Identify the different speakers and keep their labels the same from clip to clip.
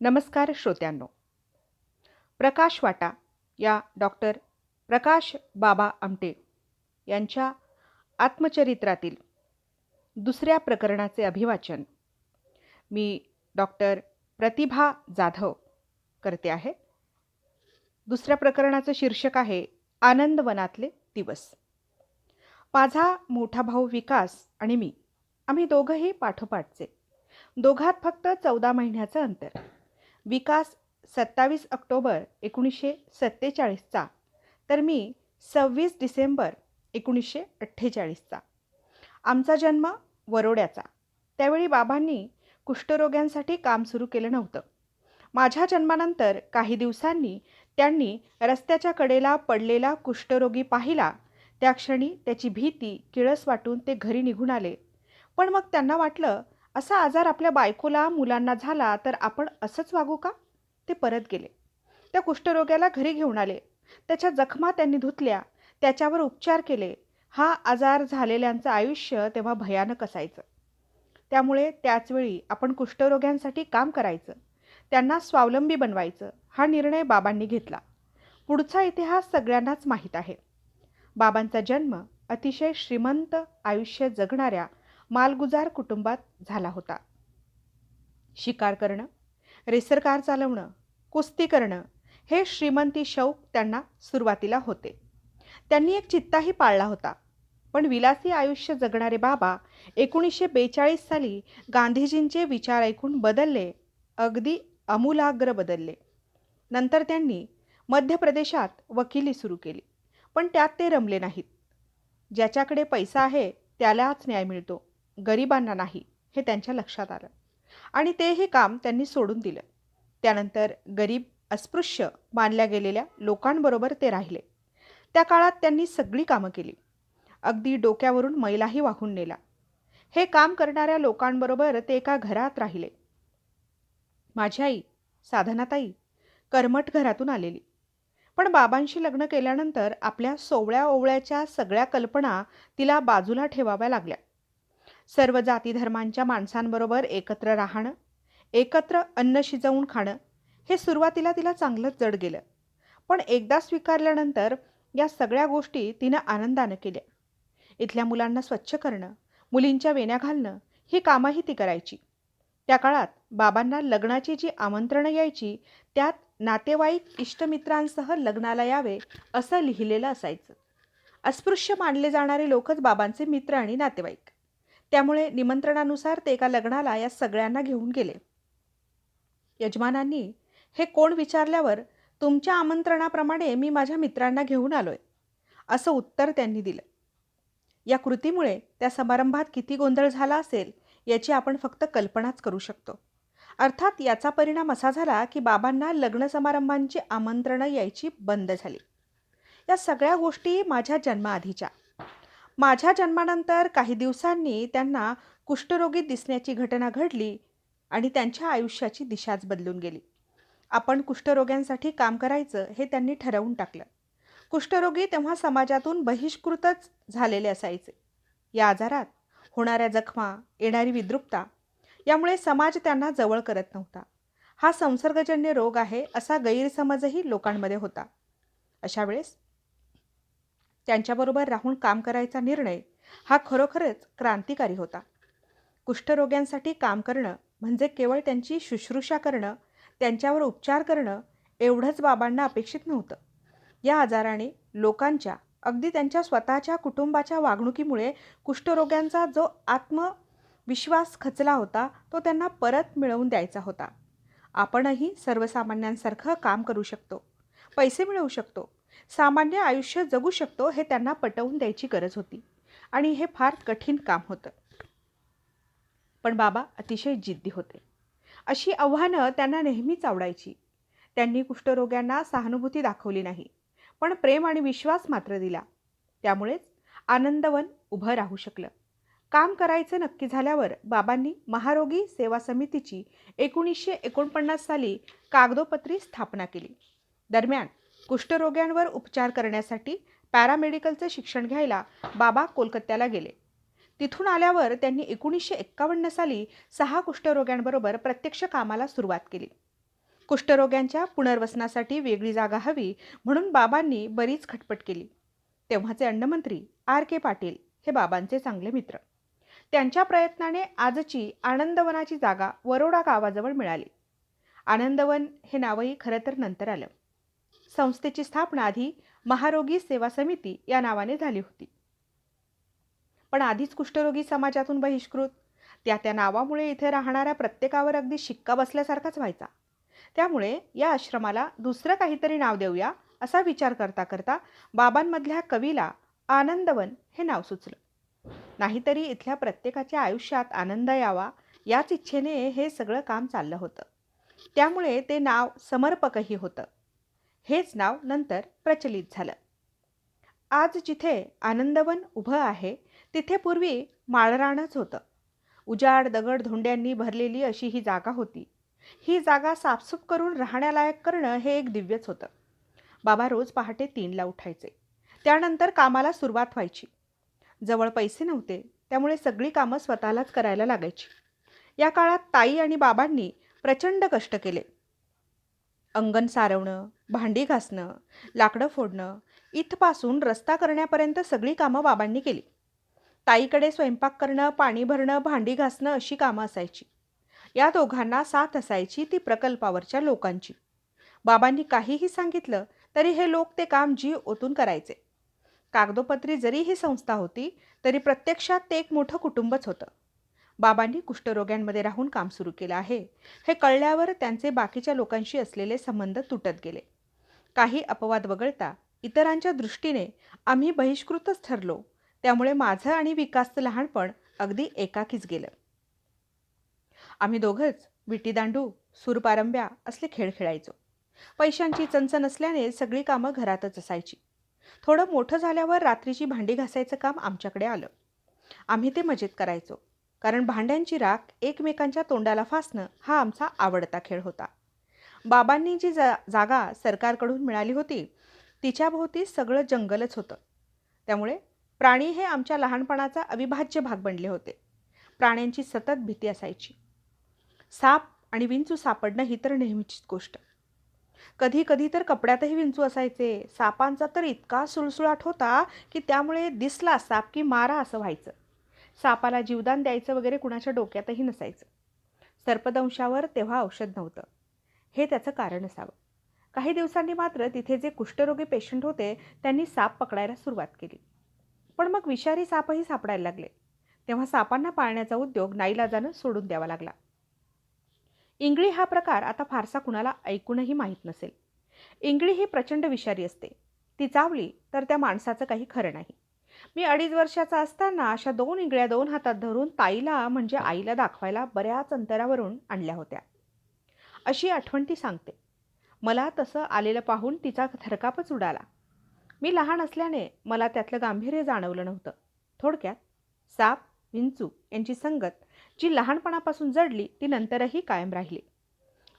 Speaker 1: नमस्कार श्रोत्यांनो. प्रकाश वाटा या डॉक्टर प्रकाश बाबा आमटे यांच्या आत्मचरित्रातील दुसऱ्या प्रकरणाचे अभिवाचन मी डॉक्टर प्रतिभा जाधव करते आहे. दुसऱ्या प्रकरणाचं शीर्षक आहे आनंदवनातले दिवस. माझा मोठा भाऊ विकास आणि मी आम्ही दोघंही पाठोपाठचे. दोघात फक्त चौदा महिन्याचं अंतर. विकास सत्तावीस ऑक्टोबर एकोणीसशे सत्तेचाळीसचा. तर मी सव्वीस डिसेंबर एकोणीसशे अठ्ठेचाळीसचा. आमचा जन्म वरोड्याचा. त्यावेळी बाबांनी कुष्ठरोग्यांसाठी काम सुरू केलं नव्हतं. माझ्या जन्मानंतर काही दिवसांनी त्यांनी रस्त्याच्या कडेला पडलेला कुष्ठरोगी पाहिला. त्या क्षणी त्याची भीती किळस वाटून ते घरी निघून आले. पण मग त्यांना वाटलं असा आजार आपल्या बायकोला मुलांना झाला तर आपण असंच वागू का? ते परत गेले. त्या कुष्ठरोग्याला घरी घेऊन आले. त्याच्या जखमा त्यांनी धुतल्या. त्याच्यावर उपचार केले. हा आजार झालेल्यांचं आयुष्य तेव्हा भयानक असायचं. त्यामुळे त्याचवेळी आपण कुष्ठरोग्यांसाठी काम करायचं. त्यांना स्वावलंबी बनवायचं. हा निर्णय बाबांनी घेतला. पुढचा इतिहास सगळ्यांनाच माहीत आहे. बाबांचा जन्म अतिशय श्रीमंत आयुष्य जगणाऱ्या मालगुजार कुटुंबात झाला होता. शिकार करणं रेसर कार चालवणं कुस्ती करणं हे श्रीमंती शौक त्यांना सुरुवातीला होते. त्यांनी एक चित्ताही पाळला होता. पण विलासी आयुष्य जगणारे बाबा एकोणीसशे बेचाळीस साली गांधीजींचे विचार ऐकून बदलले अगदी अमूलाग्र बदलले. नंतर त्यांनी मध्य प्रदेशात वकिली सुरू केली पण त्यात ते रमले नाहीत. ज्याच्याकडे पैसा आहे त्यालाच न्याय मिळतो. गरिबांना नाही हे त्यांच्या लक्षात आलं. आणि ते हे काम त्यांनी सोडून दिलं. त्यानंतर गरीब अस्पृश्य मानल्या गेलेल्या लोकांबरोबर ते राहिले. त्या काळात त्यांनी सगळी कामं केली. अगदी डोक्यावरून मैलाही वाहून नेला. हे काम करणाऱ्या लोकांबरोबर ते एका घरात राहिले. माझी आई साधनाताई कर्मठ घरातून आलेली. पण बाबांशी लग्न केल्यानंतर आपल्या सोवळ्या ओवळ्याच्या सगळ्या कल्पना तिला बाजूला ठेवाव्या लागल्या. सर्व जाती धर्मांच्या माणसांबरोबर एकत्र राहणं एकत्र अन्न शिजवून खाणं हे सुरुवातीला तिला चांगलंच जड गेलं. पण एकदा स्वीकारल्यानंतर या सगळ्या गोष्टी तिनं आनंदानं केल्या. इथल्या मुलांना स्वच्छ करणं मुलींच्या वेण्या घालणं ही कामंही ती करायची. त्या काळात बाबांना लग्नाची जी आमंत्रणं यायची त्यात नातेवाईक इष्टमित्रांसह लग्नाला यावे असं लिहिलेलं असायचं. अस्पृश्य मानले जाणारे लोकच बाबांचे मित्र आणि नातेवाईक. त्यामुळे निमंत्रणानुसार ते एका लग्नाला या सगळ्यांना घेऊन गेले. यजमानांनी हे कोण विचारल्यावर तुमच्या आमंत्रणाप्रमाणे मी माझ्या मित्रांना घेऊन आलोय असं उत्तर त्यांनी दिलं. या कृतीमुळे त्या समारंभात किती गोंधळ झाला असेल याची आपण फक्त कल्पनाच करू शकतो. अर्थात याचा परिणाम असा झाला की बाबांना लग्न समारंभांची आमंत्रणं यायची बंद झाली. या सगळ्या गोष्टी माझ्या जन्माआधीच्या. माझ्या जन्मानंतर काही दिवसांनी त्यांना कुष्ठरोगी दिसण्याची घटना घडली आणि त्यांच्या आयुष्याची दिशाच बदलून गेली. आपण कुष्ठरोग्यांसाठी काम करायचं हे त्यांनी ठरवून टाकलं. कुष्ठरोगी तेव्हा समाजातून बहिष्कृतच झालेले असायचे. या आजारात होणाऱ्या जखमा येणारी विद्रुपता यामुळे समाज त्यांना जवळ करत नव्हता. हा संसर्गजन्य रोग आहे असा गैरसमजही लोकांमध्ये होता. अशा वेळेस त्यांच्याबरोबर राहून काम करायचा निर्णय हा खरोखरच क्रांतिकारी होता. कुष्ठरोग्यांसाठी काम करणं म्हणजे केवळ त्यांची शुश्रूषा करणं त्यांच्यावर उपचार करणं एवढंच बाबांना अपेक्षित नव्हतं. या आजाराने लोकांच्या अगदी त्यांच्या स्वतःच्या कुटुंबाच्या वागणुकीमुळे कुष्ठरोग्यांचा जो आत्मविश्वास खचला होता तो त्यांना परत मिळवून द्यायचा होता. आपणही सर्वसामान्यांसारखं काम करू शकतो. पैसे मिळवू शकतो. सामान्य आयुष्य जगू शकतो हे त्यांना पटवून द्यायची गरज होती. आणि हे फार कठीण काम होतं. पण बाबा अतिशय जिद्दी होते. अशी आव्हानं त्यांना नेहमीच आवडायची. त्यांनी कुष्ठरोग्यांना सहानुभूती दाखवली नाही पण प्रेम आणि विश्वास मात्र दिला. त्यामुळेच आनंदवन उभं राहू शकलं. काम करायचं नक्की झाल्यावर बाबांनी महारोगी सेवा समितीची एकोणीसशे एकोणपन्नास साली कागदोपत्री स्थापना केली. दरम्यान कुष्ठरोग्यांवर उपचार करण्यासाठी पॅरामेडिकलचं शिक्षण घ्यायला बाबा कोलकात्याला गेले. तिथून आल्यावर त्यांनी एकोणीसशे एक्कावन्न साली सहा कुष्ठरोग्यांबरोबर प्रत्यक्ष कामाला सुरुवात केली. कुष्ठरोग्यांच्या पुनर्वसनासाठी वेगळी जागा हवी म्हणून बाबांनी बरीच खटपट केली. तेव्हाचे अन्नमंत्री आर के पाटील हे बाबांचे चांगले मित्र. त्यांच्या प्रयत्नाने आजची आनंदवनाची जागा वरोडा गावाजवळ मिळाली. आनंदवन हे नावही खरं तर नंतर आलं. संस्थेची स्थापना आधी महारोगी सेवा समिती या नावाने झाली होती. पण आधीच कुष्ठरोगी समाजातून बहिष्कृत. त्या त्या नावामुळे इथे राहणाऱ्या प्रत्येकावर अगदी शिक्का बसल्यासारखाच व्हायचा. त्यामुळे या आश्रमाला दुसरं काहीतरी नाव देऊया असा विचार करता करता बाबांमधल्या कवीला आनंदवन हे नाव सुचलं. नाहीतरी इथल्या प्रत्येकाच्या आयुष्यात आनंद यावा याच इच्छेने हे सगळं काम चाललं होतं. त्यामुळे ते नाव समर्पकही होतं. हेच नाव नंतर प्रचलित झालं. आज जिथे आनंदवन उभं आहे तिथे पूर्वी माळरानच होतं. उजाड दगड धोंड्यांनी भरलेली अशी ही जागा होती. ही जागा साफसूफ करून राहण्यालायक करणं हे एक दिव्यच होतं. बाबा रोज पहाटे तीनला उठायचे. त्यानंतर कामाला सुरुवात व्हायची. जवळ पैसे नव्हते त्यामुळे सगळी कामं स्वतःलाच करायला लागायची. या काळात ताई आणि बाबांनी प्रचंड कष्ट केले. अंगण सारवणं भांडी घासणं लाकडं फोडणं इथपासून रस्ता करण्यापर्यंत सगळी कामं बाबांनी केली. ताईकडे स्वयंपाक करणं पाणी भरणं भांडी घासणं अशी कामं असायची. या दोघांना साथ असायची ती प्रकल्पावरच्या लोकांची. बाबांनी काहीही सांगितलं तरी हे लोक ते काम जी ओतून करायचे. कागदोपत्री जरी ही संस्था होती तरी प्रत्यक्षात ते एक मोठं कुटुंबच होतं. बाबांनी कुष्ठरोग्यांमध्ये राहून काम सुरू केलं आहे. हे कळल्यावर त्यांचे बाकीच्या लोकांशी असलेले संबंध तुटत गेले. काही अपवाद वगळता इतरांच्या दृष्टीने आम्ही बहिष्कृतच ठरलो. त्यामुळे माझं आणि विकासचं लहानपण अगदी एकाकीच गेलं. आम्ही दोघंच विटीदांडू सूरपारंब्या असले खेळ खेळायचो. पैशांची चंचन असल्याने सगळी कामं घरातच असायची. थोडं मोठं झाल्यावर रात्रीची भांडी घासायचं काम आमच्याकडे आलं. आम्ही ते मजेत करायचो. कारण भांड्यांची राख एकमेकांच्या तोंडाला फासणं हा आमचा आवडता खेळ होता. बाबांनी जी जा जागा सरकारकडून मिळाली होती तिच्याभोवती सगळं जंगलच होतं. त्यामुळे प्राणी हे आमच्या लहानपणाचा अविभाज्य भाग बनले होते. प्राण्यांची सतत भीती असायची. साप आणि विंचू सापडणं ही तर नेहमीचीच गोष्ट. कधी कधी तर कपड्यातही विंचू असायचे. सापांचा तर इतका सुळसुळाट होता की त्यामुळे दिसला साप की मारा असं व्हायचं. सापाला जीवदान द्यायचं वगैरे कुणाच्या डोक्यातही नसायचं. सर्पदंशावर तेव्हा औषध नव्हतं. हे त्याचं कारण असावं. काही दिवसांनी मात्र तिथे जे कुष्ठरोगी पेशंट होते त्यांनी साप पकडायला सुरुवात केली. पण मग विषारी सापही सापडायला लागले. तेव्हा सापांना पाळण्याचा उद्योग नाईलाजानं सोडून द्यावा लागला. इंगळी हा प्रकार आता फारसा कुणाला ऐकूनही माहीत नसेल. इंगळी ही प्रचंड विषारी असते. ती चावली तर त्या माणसाचं काही खरं नाही. मी अडीच वर्षाचा असताना अशा दोन इंगळ्या दोन हातात धरून ताईला म्हणजे आईला दाखवायला बऱ्याच अंतरावरून आणल्या होत्या. अशी आठवण ती सांगते. मला तसं आलेलं पाहून तिचा थरकापच उडाला. मी लहान असल्याने मला त्यातलं गांभीर्य जाणवलं नव्हतं. थोडक्यात साप विंचू यांची संगत जी लहानपणापासून जडली ती नंतरही कायम राहिली.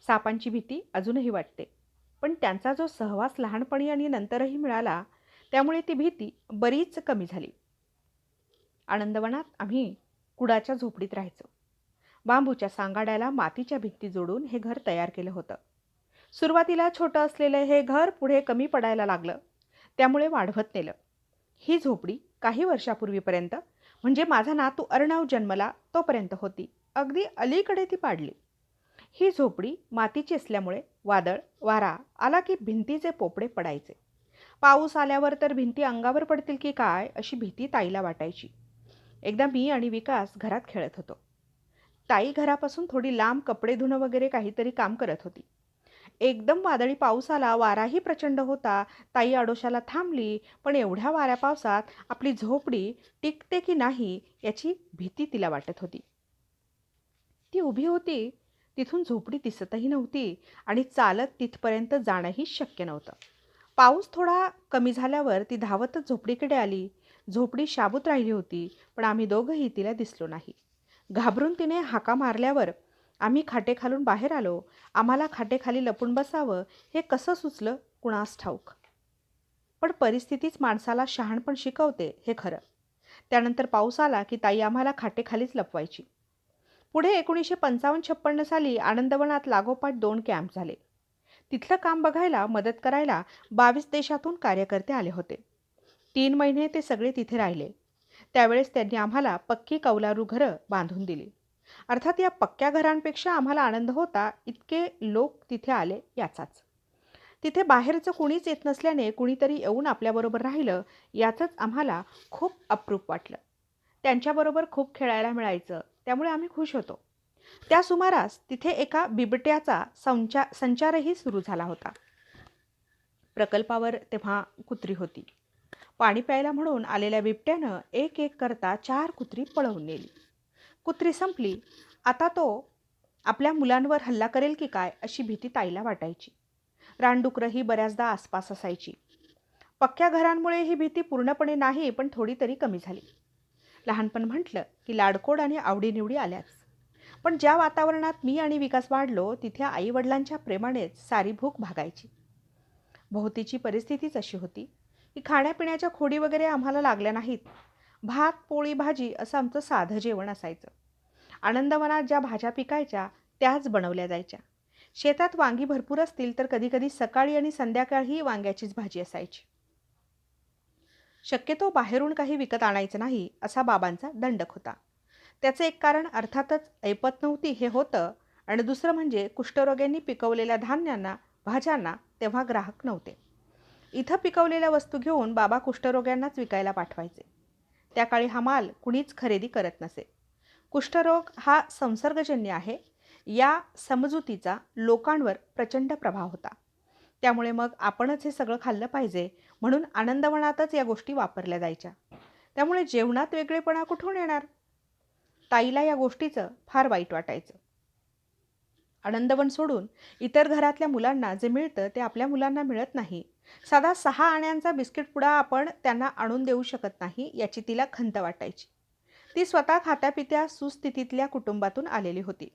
Speaker 1: सापांची भीती अजूनही वाटते. पण त्यांचा जो सहवास लहानपणी आणि नंतरही मिळाला त्यामुळे ती भीती बरीच कमी झाली. आनंदवनात आम्ही कुडाच्या झोपडीत राहायचो. बांबूच्या सांगाड्याला मातीच्या भिंती जोडून हे घर तयार केलं होतं. सुरुवातीला छोटं असलेलं हे घर पुढे कमी पडायला लागलं. त्यामुळे वाढवत नेलं. ही झोपडी काही वर्षापूर्वीपर्यंत म्हणजे माझा नातू अर्णव जन्मला तोपर्यंत होती. अगदी अलीकडे ती पाडली. ही झोपडी मातीची असल्यामुळे वादळ वारा आला की भिंतीचे पोपडे पडायचे. पाऊस आल्यावर तर भिंती अंगावर पडतील की काय अशी भीती ताईला वाटायची. एकदा मी आणि विकास घरात खेळत होतो. ताई घरापासून थोडी लांब कपडे धुणं वगैरे काहीतरी काम करत होती. एकदम वादळी पाऊस आला वाराही प्रचंड होता. ताई आडोशाला थांबली पण एवढ्या वाऱ्या पावसात आपली झोपडी टिकते की नाही याची भीती तिला वाटत होती. ती उभी होती. तिथून झोपडी दिसतही नव्हती आणि चालत तिथपर्यंत जाणंही शक्य नव्हतं. पाऊस थोडा कमी झाल्यावर ती धावतच झोपडीकडे आली. झोपडी शाबूत राहिली होती पण आम्ही दोघंही तिला दिसलो नाही. घाबरून तिने हाका मारल्यावर आम्ही खाटेखालून बाहेर आलो. आम्हाला खाटेखाली लपून बसावं हे कसं सुचलं? कुणास ठाऊक. पण परिस्थितीच माणसाला शहाणपण शिकवते हे खरं. त्यानंतर पाऊस आला की ताई आम्हाला खाटेखालीच लपवायची. पुढे एकोणीसशे पंचावन्न छप्पन्न साली आनंदवनात लागोपाठ दोन कॅम्प झाले. तिथलं काम बघायला मदत करायला बावीस देशातून कार्यकर्ते आले होते. तीन महिने ते सगळे तिथे राहिले. त्यावेळेस त्यांनी आम्हाला पक्की कौलारू घरं बांधून दिली. अर्थात या पक्क्या घरांपेक्षा आम्हाला आनंद होता इतके लोक तिथे आले याचाच. तिथे बाहेरचं कुणीच येत नसल्याने कुणीतरी येऊन आपल्याबरोबर राहिलं याचंच आम्हाला खूप अप्रूप वाटलं. त्यांच्याबरोबर खूप खेळायला मिळायचं त्यामुळे आम्ही खुश होतो. त्या सुमारास तिथे एका बिबट्याचा संचा संचारही सुरू झाला होता. प्रकल्पावर तेव्हा कुत्री होती. पाणी प्यायला म्हणून आलेल्या बिबट्यानं एक एक करता चार कुत्री पळवून नेली. कुत्री संपली आता तो आपल्या मुलांवर हल्ला करेल की काय अशी भीती ताईला वाटायची. रानडुकरं ही बऱ्याचदा आसपास असायची. पक्क्या घरांमुळे ही भीती पूर्णपणे नाही पण थोडी तरी कमी झाली. लहानपण म्हटलं की लाडकोड आणि आवडीनिवडी आल्याच. पण ज्या वातावरणात मी आणि विकास वाढलो तिथे आईवडिलांच्या प्रेमानेच सारी भूक भागायची. भोवतीची परिस्थितीच अशी होती की खाण्यापिण्याच्या खोडी वगैरे आम्हाला लागल्या नाहीत. भात पोळी भाजी असं आमचं साधं जेवण असायचं. आनंदवनात ज्या भाज्या पिकायच्या त्याच बनवल्या जायच्या. शेतात वांगी भरपूर असतील तर कधीकधी सकाळी आणि संध्याकाळी वांग्याचीच भाजी असायची. शक्यतो बाहेरून काही विकत आणायचं नाही असा बाबांचा दंडक होता. त्याचं एक कारण अर्थातच ऐपत नव्हती हे होतं. आणि दुसरं म्हणजे कुष्ठरोग्यांनी पिकवलेल्या धान्यांना भाज्यांना तेव्हा ग्राहक नव्हते. इथं पिकवलेल्या वस्तू घेऊन बाबा कुष्ठरोग्यांनाच विकायला पाठवायचे. त्या काळी हा माल कुणीच खरेदी करत नसे. कुष्ठरोग हा संसर्गजन्य आहे. या समजुतीचा लोकांवर प्रचंड प्रभाव होता. त्यामुळे मग आपणच हे सगळं खाल्लं पाहिजे म्हणून आनंदवनातच या गोष्टी वापरल्या जायच्या. त्यामुळे जेवणात वेगळेपणा कुठून येणार? ताईला या गोष्टीचं फार वाईट वाटायचं. आनंदवन सोडून इतर घरातल्या मुलांना जे मिळतं ते आपल्या मुलांना मिळत नाही. साधा सहा आण्यांचा बिस्किट पुडा आपण त्यांना आणून देऊ शकत नाही याची तिला खंत वाटायची. ती स्वतः खात्यापित्या सुस्थितीतल्या कुटुंबातून आलेली होती.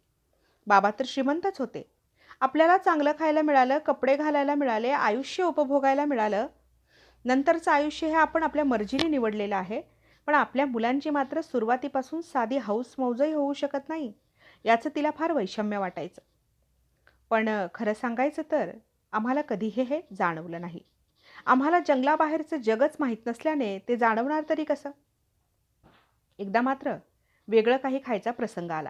Speaker 1: बाबा तर श्रीमंतच होते. आपल्याला चांगलं खायला मिळालं कपडे घालायला मिळाले आयुष्य उपभोगायला मिळालं. नंतरचं आयुष्य हे आपण आपल्या मर्जीने निवडलेलं आहे. पण आपल्या मुलांची मात्र सुरुवातीपासून साधी हाऊस मौजही होऊ शकत नाही. याचं तिला फार वैषम्य वाटायचं. पण खरं सांगायचं तर आम्हाला कधीही हे जाणवलं नाही. आम्हाला जंगलाबाहेरचं जगच माहीत नसल्याने ते जाणवणार तरी कसं? एकदा मात्र वेगळं काही खायचा प्रसंग आला.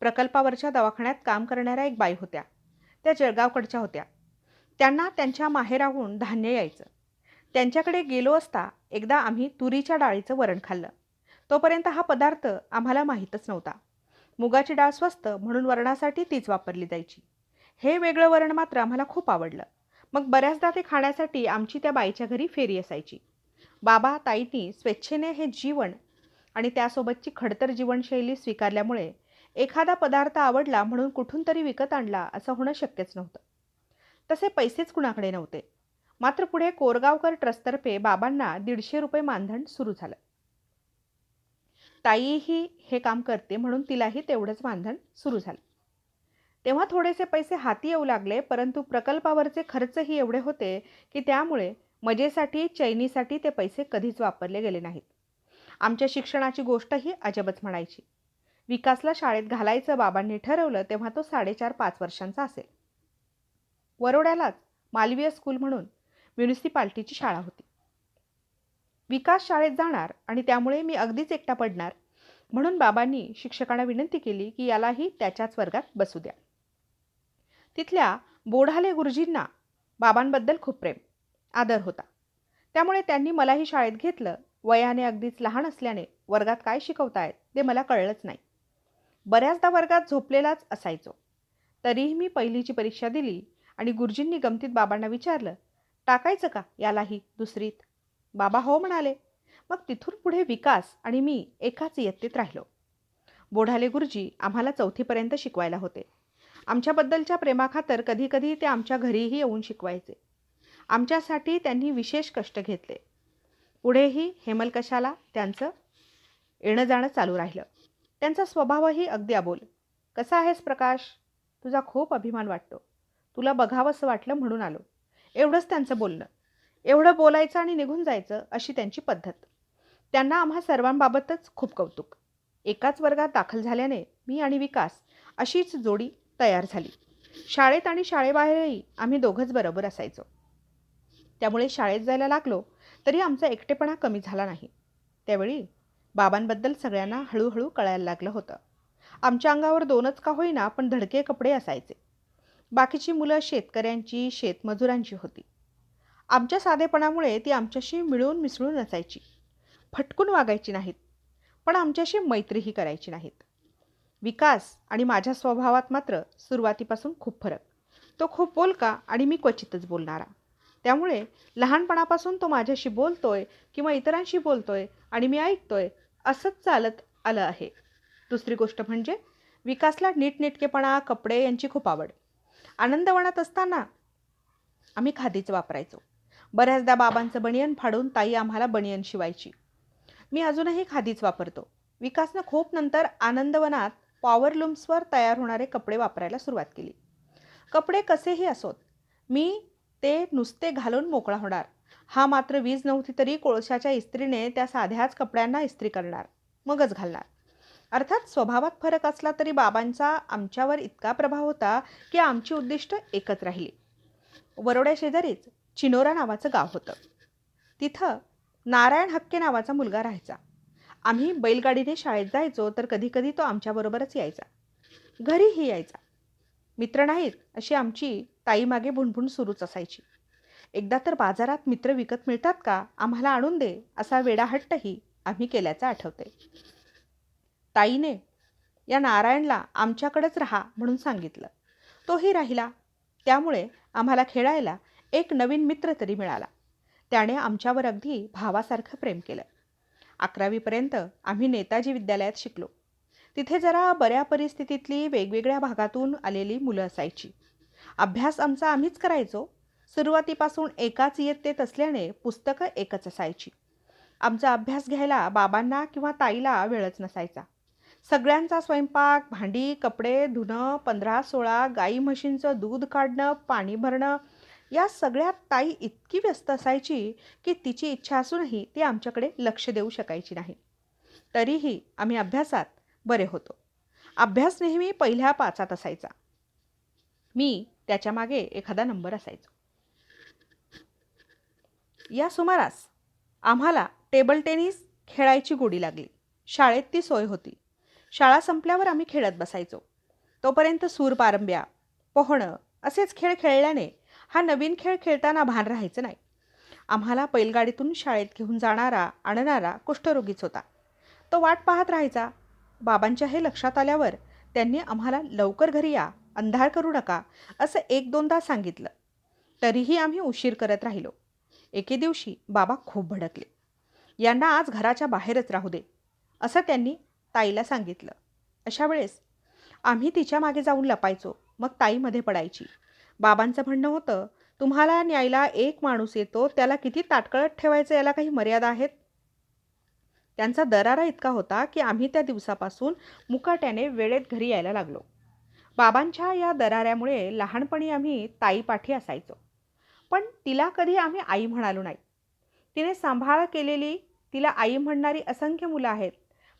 Speaker 1: प्रकल्पावरच्या दवाखान्यात काम करणाऱ्या एक बाई होत्या. त्या जळगावकडच्या होत्या. त्यांना त्यांच्या माहेराहून धान्य यायचं. त्यांच्याकडे गेलो असता एकदा आम्ही तुरीच्या डाळीचं वरण खाल्लं. तोपर्यंत हा पदार्थ आम्हाला माहीतच नव्हता. मुगाची डाळ स्वस्त म्हणून वरणासाठी तीच वापरली जायची. हे वेगळं वरण मात्र आम्हाला खूप आवडलं. मग बऱ्याचदा ते खाण्यासाठी आमची त्या बाईच्या घरी फेरी असायची. बाबा ताईनी स्वेच्छेने हे जीवन आणि त्यासोबतची खडतर जीवनशैली स्वीकारल्यामुळे एखादा पदार्थ आवडला म्हणून कुठून तरी विकत आणला असं होणं शक्यच नव्हतं. तसे पैसेच कुणाकडे नव्हते. मात्र पुढे कोरगावकर ट्रस्टतर्फे बाबांना दीडशे रुपये मानधन सुरू झालं. ताईही हे काम करते म्हणून तिलाही तेवढंच मानधन सुरू झालं. तेव्हा थोडेसे पैसे हाती येऊ लागले परंतु प्रकल्पावरचे खर्चही एवढे होते की त्यामुळे मजेसाठी चैनीसाठी ते पैसे कधीच वापरले गेले नाहीत. आमच्या शिक्षणाची गोष्टही अजबच म्हणायची. विकासला शाळेत घालायचं बाबांनी ठरवलं तेव्हा तो साडेचार पाच वर्षांचा असेल. वरोड्यालाच मालवीय स्कूल म्हणून म्युनिसिपाल्टीची शाळा होती. विकास शाळेत जाणार आणि त्यामुळे मी अगदीच एकटा पडणार म्हणून बाबांनी शिक्षकांना विनंती केली की यालाही त्याच्याच वर्गात बसू द्या. तिथल्या बोढाले गुरुजींना बाबांबद्दल खूप प्रेम आदर होता. त्यामुळे त्यांनी मलाही शाळेत घेतलं. वयाने अगदीच लहान असल्याने वर्गात काय शिकवतायत ते मला कळलंच नाही. बऱ्याचदा वर्गात झोपलेलाच असायचो. तरीही मी पहिलीची परीक्षा दिली आणि गुरुजींनी गमतीत बाबांना विचारलं टाकायचं का यालाही दुसरीत? बाबा हो म्हणाले. मग तिथून पुढे विकास आणि मी एकाच इयत्तेत राहिलो. बोढाले गुरुजी आम्हाला चौथीपर्यंत शिकवायला होते. आमच्याबद्दलच्या प्रेमाखातर कधीकधी ते आमच्या घरीही येऊन शिकवायचे. आमच्यासाठी त्यांनी विशेष कष्ट घेतले. पुढेही हेमलकशाला त्यांचं येणं जाणं चालू राहिलं. त्यांचा स्वभावही अगदी अबोल. कसा आहेस प्रकाश? तुझा खूप अभिमान वाटतो. तुला बघावंसं वाटलं म्हणून आलो. एवढंच त्यांचं बोलणं. एवढं बोलायचं आणि निघून जायचं अशी त्यांची पद्धत. त्यांना आम्हा सर्वांबाबतच खूप कौतुक. एकाच वर्गात दाखल झाल्याने मी आणि विकास अशीच जोडी तयार झाली. शाळेत आणि शाळेबाहेरही आम्ही दोघंच बरोबर असायचो. त्यामुळे शाळेत जायला लागलो तरी आमचा एकटेपणा कमी झाला नाही. त्यावेळी बाबांबद्दल सगळ्यांना हळूहळू कळायला लागलं होतं. आमच्या अंगावर दोनच का होईना पण धडके कपडे असायचे. बाकीची मुलं शेतकऱ्यांची शेतमजुरांची होती. आमच्या साधेपणामुळे ती आमच्याशी मिळून मिसळून असायची. फटकून वागायची नाहीत पण आमच्याशी मैत्रीही करायची नाहीत. विकास आणि माझ्या स्वभावात मात्र सुरुवातीपासून खूप फरक. तो खूप बोलका आणि मी क्वचितच बोलणारा. त्यामुळे लहानपणापासून तो माझ्याशी बोलतोय किंवा इतरांशी बोलतोय आणि मी ऐकतोय असंच चालत आलं आहे. दुसरी गोष्ट म्हणजे विकासला नीटनेटकेपणा कपडे यांची खूप आवड. आनंदवनात असताना आम्ही खादीचं वापरायचो. बऱ्याचदा बाबांचं बनियन फाडून ताई आम्हाला बनियन शिवायची. मी अजूनही खादीच वापरतो. विकासनं खूप नंतर आनंदवनात पॉवर लूम्सवर तयार होणारे कपडे वापरायला सुरुवात केली. कपडे कसेही असोत मी ते नुसते घालून मोकळा होणार. हा मात्र वीज नव्हती तरी कोळशाच्या इस्त्रीने त्या साध्याच कपड्यांना इस्त्री करणार. मगच घालणार. अर्थात स्वभावात फरक असला तरी बाबांचा आमच्यावर इतका प्रभाव होता की आमची उद्दिष्ट एकच राहिली. वरोड्या शेजारीच चिनोरा नावाचं गाव होतं. तिथं नारायण हक्के नावाचा मुलगा राहायचा. आम्ही बैलगाडीने शाळेत जायचो तर कधीकधी तो आमच्याबरोबरच यायचा. घरीही यायचा. मित्र नाहीत अशी आमची ताईमागे भुणभुण सुरूच असायची. एकदा तर बाजारात मित्र विकत मिळतात का? आम्हाला आणून दे असा वेडाहट्टही आम्ही केल्याचं आठवते ताईने या नारायणला आमच्याकडेच राहा म्हणून सांगितलं. तोही राहिला. त्यामुळे आम्हाला खेळायला एक नवीन मित्र तरी मिळाला. त्याने आमच्यावर अगदी भावासारखं प्रेम केलं. अकरावीपर्यंत आम्ही नेताजी विद्यालयात शिकलो. तिथे जरा बऱ्या परिस्थितीतली वेगवेगळ्या भागातून आलेली मुलं असायची. अभ्यास आमचा आम्हीच करायचो. सुरुवातीपासून एकाच इयत्तेत असल्याने पुस्तकं एकच असायची. आमचा अभ्यास घ्यायला बाबांना किंवा ताईला वेळच नसायचा. सगळ्यांचा स्वयंपाक भांडी कपडे धुणं पंधरा सोळा गाई म्हशींचं दूध काढणं पाणी भरणं या सगळ्यात ताई इतकी व्यस्त असायची की तिची इच्छा असूनही ती आमच्याकडे लक्ष देऊ शकायची नाही. तरीही आम्ही अभ्यासात बरे होतो. अभ्यास नेहमी पहिल्या पाचात असायचा. मी त्याच्यामागे एखादा नंबर असायचो. या सुमारास आम्हाला टेबल टेनिस खेळायची गोडी लागली. शाळेत ती सोय होती. शाळा संपल्यावर आम्ही खेळत बसायचो. तोपर्यंत सूर पारंब्या पोहणं असेच खेळ खेळल्याने हा नवीन खेळ खेळताना भान राहायचं नाही. आम्हाला बैलगाडीतून शाळेत घेऊन जाणारा आणणारा कुष्ठरोगीच होता. तो वाट पाहत राहायचा. बाबांच्या हे लक्षात आल्यावर त्यांनी आम्हाला लवकर घरी या अंधार करू नका असं एक दोनदा सांगितलं. तरीही आम्ही उशीर करत राहिलो. एके दिवशी बाबा खूप भडकले. यांना आज घराच्या बाहेरच राहू दे असं त्यांनी ताईला सांगितलं. अशा वेळेस आम्ही तिच्यामागे जाऊन लपायचो. मग ताईमध्ये पडायची. बाबांचं म्हणणं होतं तुम्हाला न्यायला एक माणूस येतो त्याला किती ताटकळत ठेवायचं याला काही मर्यादा आहेत? त्यांचा दरारा इतका होता की आम्ही त्या दिवसापासून मुकाट्याने वेळेत घरी यायला लागलो. बाबांच्या या दराऱ्यामुळे लहानपणी आम्ही ताईपाठी असायचो. पण तिला कधी आम्ही आई म्हणालो नाही. तिने सांभाळ केलेली तिला आई म्हणणारी असंख्य मुलं आहेत.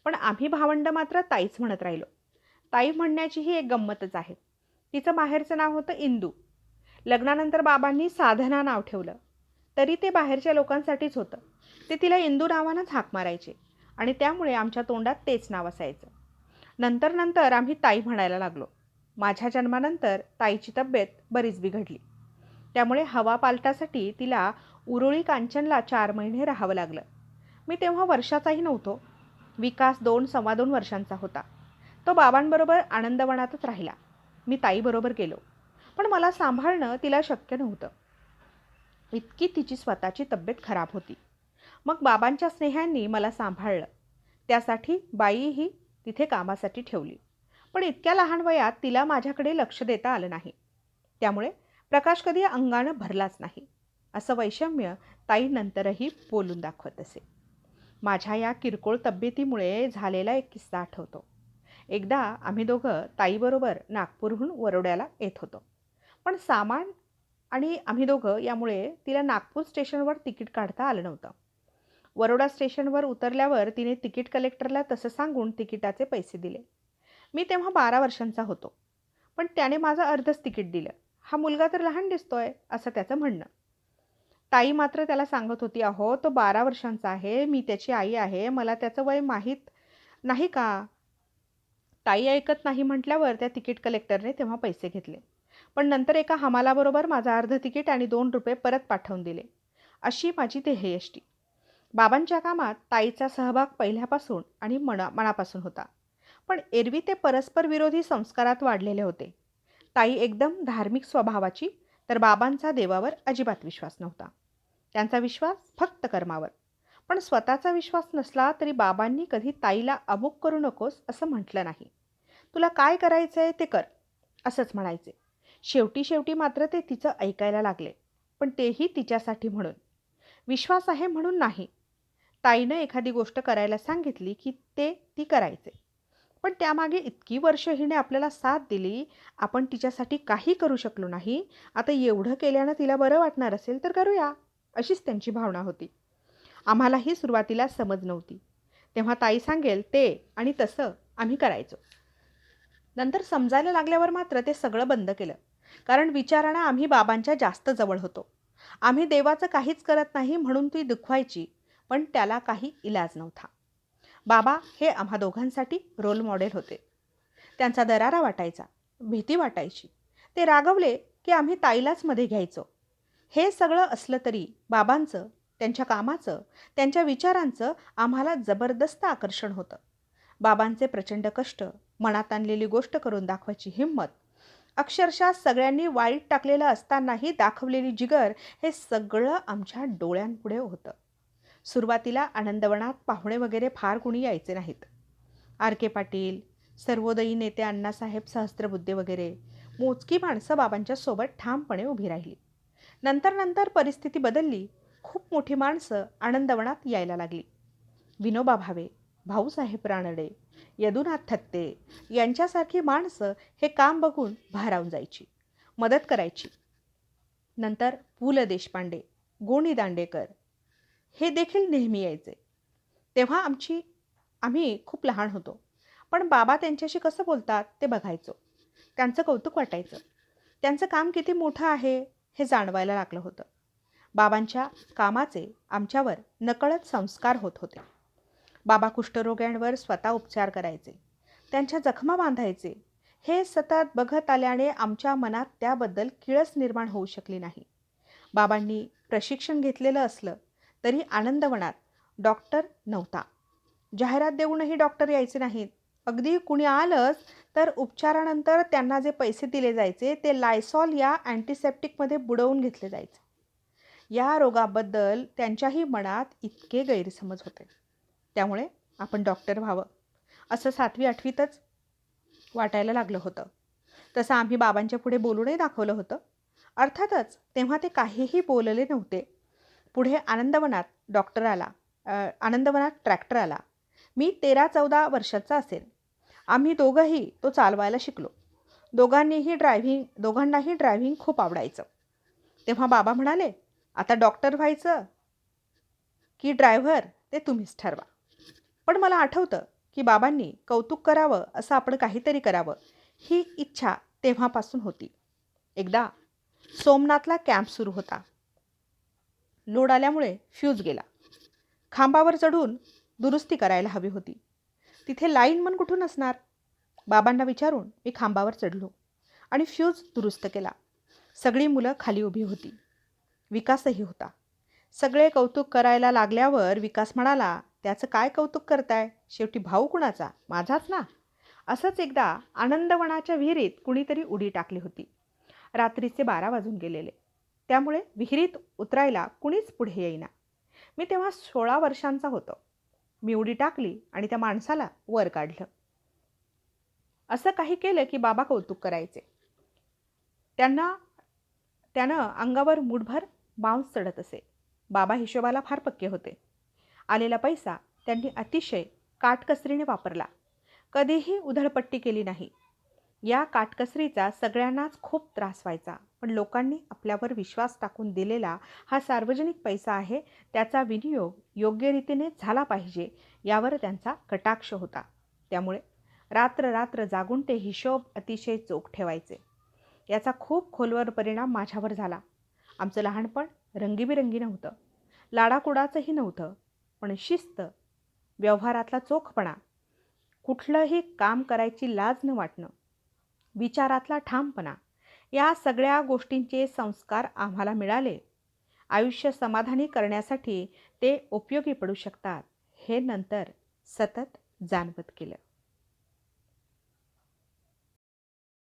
Speaker 1: पण आम्ही भावंड मात्र ताईच म्हणत राहिलो. ताई म्हणण्याची ही एक गंमतच आहे. तिचं बाहेरचं नाव होतं इंदू. लग्नानंतर बाबांनी साधना नाव ठेवलं. तरी ते बाहेरच्या लोकांसाठीच होतं. ते तिला इंदू नावानंच हाक मारायचे आणि त्यामुळे आमच्या तोंडात तेच नाव असायचं. नंतर नंतर आम्ही ताई म्हणायला लागलो. माझ्या जन्मानंतर ताईची तब्येत बरीच बिघडली. त्यामुळे हवा पालटासाठी तिला उरुळी कांचनला चार महिने राहावं लागलं. मी तेव्हा वर्षाचाही नव्हतो. विकास दोन सव्वा दोन वर्षांचा होता. तो बाबांबरोबर आनंदवनातच राहिला. मी ताईबरोबर गेलो. पण मला सांभाळणं तिला शक्य नव्हतं. इतकी तिची स्वतःची तब्येत खराब होती. मग बाबांच्या स्नेहांनी मला सांभाळलं. त्यासाठी बाईही तिथे कामासाठी ठेवली. पण इतक्या लहान वयात तिला माझ्याकडे लक्ष देता आलं नाही. त्यामुळे प्रकाश कधी अंगानं भरलाच नाही. असं वैषम्य ताई नंतरही बोलून दाखवत असे. माझ्या या किरकोळ तब्येतीमुळे झालेला एक किस्सा आठवतो. एकदा आम्ही दोघं ताईबरोबर नागपूरहून वरोड्याला येत होतो. पण सामान आणि आम्ही दोघं यामुळे तिला नागपूर स्टेशनवर तिकीट काढता आलं नव्हतं. वरोडा स्टेशनवर उतरल्यावर तिने तिकीट कलेक्टरला तसं सांगून तिकिटाचे पैसे दिले. मी तेव्हा बारा वर्षांचा होतो. पण त्याने माझं अर्धच तिकीट दिलं. हा मुलगा तर लहान दिसतोय असं त्याचं म्हणणं. ताई मात्र त्याला सांगत होती अहो तो बारा वर्षांचा आहे मी त्याची आई आहे मला त्याचं वय माहीत नाही का? ताई ऐकत नाही म्हटल्यावर त्या तिकीट कलेक्टरने तेव्हा पैसे घेतले. पण नंतर एका हमालाबरोबर माझं अर्ध तिकीट आणि दोन रुपये परत पाठवून दिले. अशी माझी ध्येयष्टी बाबांच्या कामात ताईचा सहभाग पहिल्यापासून आणि मना मनापासून होता. पण एरवी ते परस्पर विरोधी संस्कारात वाढलेले होते. ताई एकदम धार्मिक स्वभावाची तर बाबांचा देवावर अजिबात विश्वास नव्हता. त्यांचा विश्वास फक्त कर्मावर. पण स्वतःचा विश्वास नसला तरी बाबांनी कधी ताईला अमुक करू नकोस असं म्हटलं नाही. तुला काय करायचं आहे ते कर असंच म्हणायचे. शेवटी शेवटी मात्र ते तिचं ऐकायला लागले पण तेही तिच्यासाठी म्हणून. विश्वास आहे म्हणून नाही. ताईनं एखादी गोष्ट करायला सांगितली की ते ती करायचे. पण त्यामागे इतकी वर्ष हिने आपल्याला साथ दिली आपण तिच्यासाठी काही करू शकलो नाही. आता एवढं केल्यानं तिला बरं वाटणार असेल तर करूया अशीच त्यांची भावना होती. आम्हालाही सुरुवातीला समज नव्हती. तेव्हा ताई सांगेल ते आणि तसं आम्ही करायचो. नंतर समजायला लागल्यावर मात्र ते सगळं बंद केलं. कारण विचारानं आम्ही बाबांच्या जास्त जवळ होतो. आम्ही देवाचं काहीच करत नाही म्हणून ती दुखवायची पण त्याला काही इलाज नव्हता. बाबा हे आम्हा दोघांसाठी रोल मॉडेल होते. त्यांचा दरारा वाटायचा भीती वाटायची. ते रागवले की आम्ही ताईलाच मध्ये घ्यायचो. हे सगळं असलं तरी बाबांचं त्यांच्या कामाचं त्यांच्या विचारांचं आम्हाला जबरदस्त आकर्षण होतं. बाबांचे प्रचंड कष्ट मनात आणलेली गोष्ट करून दाखवायची हिंमत अक्षरशः सगळ्यांनी वाईट टाकलेलं असतानाही दाखवलेली जिगर हे सगळं आमच्या डोळ्यांपुढे होतं. सुरुवातीला आनंदवनात पाहुणे वगैरे फार कुणी यायचे नाहीत. आर के पाटील सर्वोदयी नेते अण्णासाहेब सहस्त्रबुद्धे वगैरे मोजकी माणसं बाबांच्या सोबत ठामपणे उभी राहिली. नंतर नंतर परिस्थिती बदलली खूप मोठी माणसं आनंदवनात यायला लागली. विनोबा भावे भाऊसाहेब रानडे यदुनाथ थत्ते यांच्यासारखी माणसं हे काम बघून भारावून जायची मदत करायची. नंतर पु ल देशपांडे गोणी दांडेकर हे देखील नेहमी यायचे. तेव्हा आमची आम्ही खूप लहान होतो. पण बाबा त्यांच्याशी कसं बोलतात ते बघायचो. त्यांचं कौतुक वाटायचं. त्यांचं काम किती मोठं आहे हे जाणवायला लागलं होतं. बाबांच्या कामाचे आमच्यावर नकळत संस्कार होत होते. बाबा कुष्ठरोग्यांवर स्वतः उपचार करायचे. त्यांच्या जखमा बांधायचे. हे सतत बघत आल्याने आमच्या मनात त्याबद्दल किळस निर्माण होऊ शकली नाही. बाबांनी प्रशिक्षण घेतलेलं असलं तरी आनंदवनात डॉक्टर नव्हता. जाहिरात देऊनही डॉक्टर यायचे नाहीत. अगदी कुणी आलंच तर उपचारानंतर त्यांना जे पैसे दिले जायचे ते लायसॉल या अँटीसेप्टिकमध्ये बुडवून घेतले जायचे. या रोगाबद्दल त्यांच्याही मनात इतके गैरसमज होते. त्यामुळे आपण डॉक्टर व्हावं. असं सातवी आठवीतच वाटायला लागलं होतं. तसं आम्ही बाबांच्या पुढे बोलूनही दाखवलं होतं. अर्थातच तेव्हा ते काहीही बोलले नव्हते. पुढे आनंदवनात डॉक्टर आला आनंदवनात ट्रॅक्टर आला मी तेरा चौदा वर्षाचा असेल. आम्ही दोघंही तो चालवायला शिकलो. दोघांनीही ड्रायव्हिंग दोघांनाही ड्रायव्हिंग खूप आवडायचं. तेव्हा बाबा म्हणाले आता डॉक्टर व्हायचं की ड्रायव्हर ते तुम्हीच ठरवा. पण मला आठवतं की बाबांनी कौतुक करावं असं आपण काहीतरी करावं ही इच्छा तेव्हापासून होती. एकदा सोमनाथला कॅम्प सुरू होता. लोड आल्यामुळे फ्यूज गेला. खांबावर चढून दुरुस्ती करायला हवी होती. तिथे लाईन मन कुठून असणार? बाबांना विचारून मी खांबावर चढलो आणि फ्यूज दुरुस्त केला. सगळी मुलं खाली उभी होती. विकासही होता. सगळे कौतुक करायला लागल्यावर विकास म्हणाला त्याचं काय कौतुक करताय? शेवटी भाऊ कुणाचा? माझाच ना? असंच एकदा आनंदवनाच्या विहिरीत कुणीतरी उडी टाकली होती. रात्रीचे बारा वाजून गेलेले. त्यामुळे विहिरीत उतरायला कुणीच पुढे येईना. मी तेव्हा सोळा वर्षांचा होतो. मी उडी टाकली आणि त्या माणसाला वर काढलं. असं काही केलं की बाबा कौतुक करायचे. त्यांना त्यानं अंगावर मुठभर बाउन्स चढत असे. बाबा हिशोबाला फार पक्के होते. आलेला पैसा त्यांनी अतिशय काटकसरीने वापरला. कधीही उधळपट्टी केली नाही. या काटकसरीचा सगळ्यांनाच खूप त्रास व्हायचा. पण लोकांनी आपल्यावर विश्वास टाकून दिलेला हा सार्वजनिक पैसा आहे. त्याचा विनियोग योग्य रीतीने झाला पाहिजे यावर त्यांचा कटाक्ष होता. त्यामुळे रात्र रात्र जागून ते हिशोब अतिशय चोख ठेवायचे. याचा खूप खोलवर परिणाम माझ्यावर झाला. आमचं लहानपण रंगीबिरंगी नव्हतं. लाडाकुडाचंही नव्हतं. पण शिस्त व्यवहारातला चोखपणा कुठलंही काम करायची लाज न वाटणं विचारातला ठामपणा. या सगळ्या गोष्टींचे संस्कार आम्हाला मिळाले. आयुष्य समाधानी करण्यासाठी ते उपयोगी पडू शकतात. हे नंतर सतत जाणवत केलं